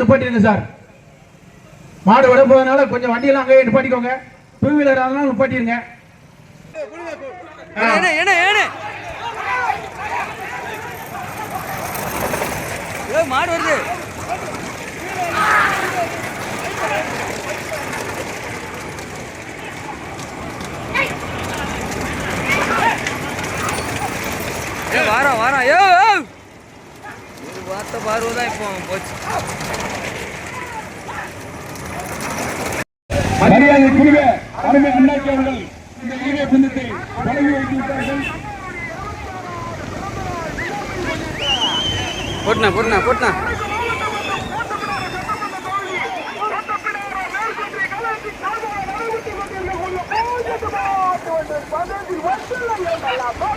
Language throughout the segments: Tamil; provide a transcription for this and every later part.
நிப்பாட்டிருங்க சார். மாடு விட போறதுனால கொஞ்சம் வண்டியெல்லாம் அங்கேயே நிப்பாட்டிக்கோங்க. டூ வீலர் ஆனாலும் நிப்பாட்டிருங்க மாடு வருது. ஒரு வார்த்தை பார்வை தான் இப்போ போச்சு. மரியாதை குழுவே அருமை அண்ணாச்சி அவர்கள் இந்த ஈரிய பந்தத்தை தொடங்கி வைத்து விட்டார்கள் போட்டுனா போட்டுனா போட்டுனா.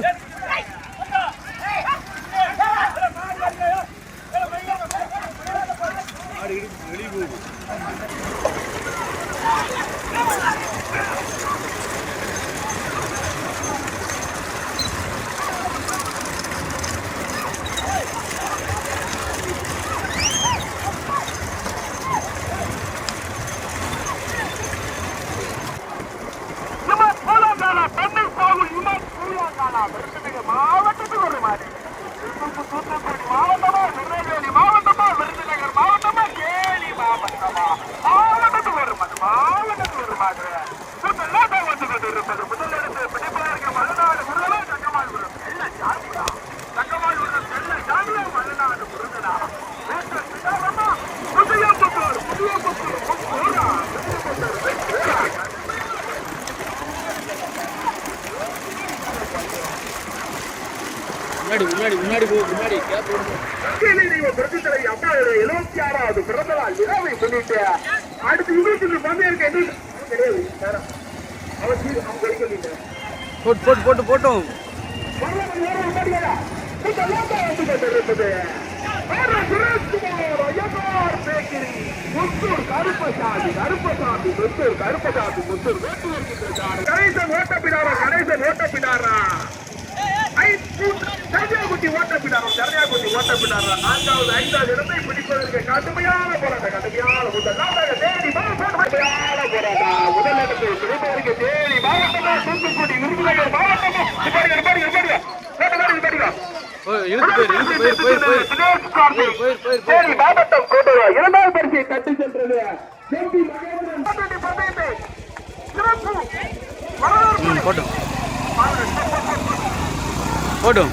坚持 முன்னாடி போ முன்னாடி எழுபத்தி ஆறாவது பிறந்த நாள் விழாவை முன்னிட்டு அடுத்து இருக்க என்ன? கிடையாது போட்டு போட்டு போட்டு போட்டோம் கருப்பசாமி கருப்பசாமி முத்தூர் கருப்பசாமி முத்தூர் கணேசன் ஓட்டப்பிடாரா கணேசன் ஓட்டப்பிடாரா? சரியாகுட்டி ஓட்டப்பிடாரம் சரியாகுட்டி ஓட்டப்பிடாரா நான்காவது ஐந்தாவது இடத்தை பிடிப்பதற்கு கடுமையான போராட்டம். கடுமையான முதல் நாளாக தேடி கடுமையான போராட்டம். முதல் இடத்தை பிடிப்பதற்கு தேடி மாவட்டமா தூத்துக்குடி விருதுநகர் மாவட்டமா மாவட்டம் இரண்டாவது பரிசை தட்டி சென்றது போட்டும். போட்டும்.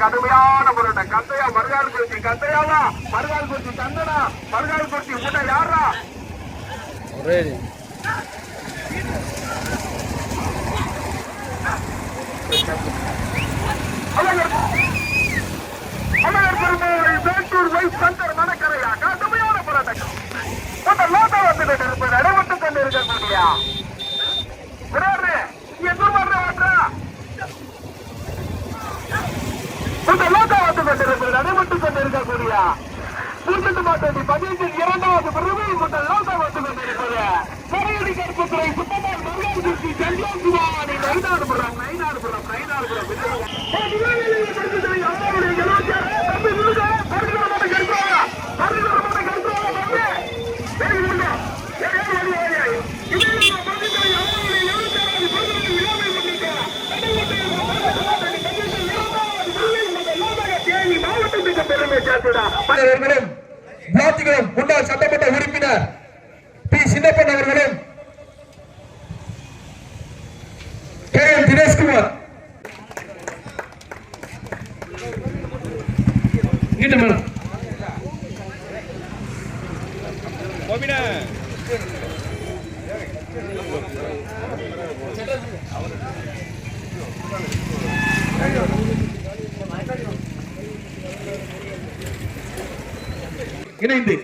கடுமையான போராட்டம் கந்தையா மறுகால் குறிச்சி கந்தையாவா மறுகால் குறிச்சி கந்தனா மறுகால் குறிச்சி உன்னை யாரா ஒரே அமர் பெருமாள் வேட்டூர் வைஸ் சந்தர் மணக்கரையா இந்த பரிசுரை இரண்டாவது எழுபத்தி கொண்ட பரிசுரை வந்து முன்னிட்டு நடைபெற்ற மாவட்ட கமிஷன் இரண்டாவது பிரிவை இந்த லோதக தேனி மாவட்டத்துக்கு பெருமை சேர்த்துடா. அவர்களும் முன்னாள் சட்டமன்ற உறுப்பினர் பி. சின்னப்பன் அவர்களும் கே. எம். தினேஷ்குமார். இங்கிட்ட மேடம். இணைந்து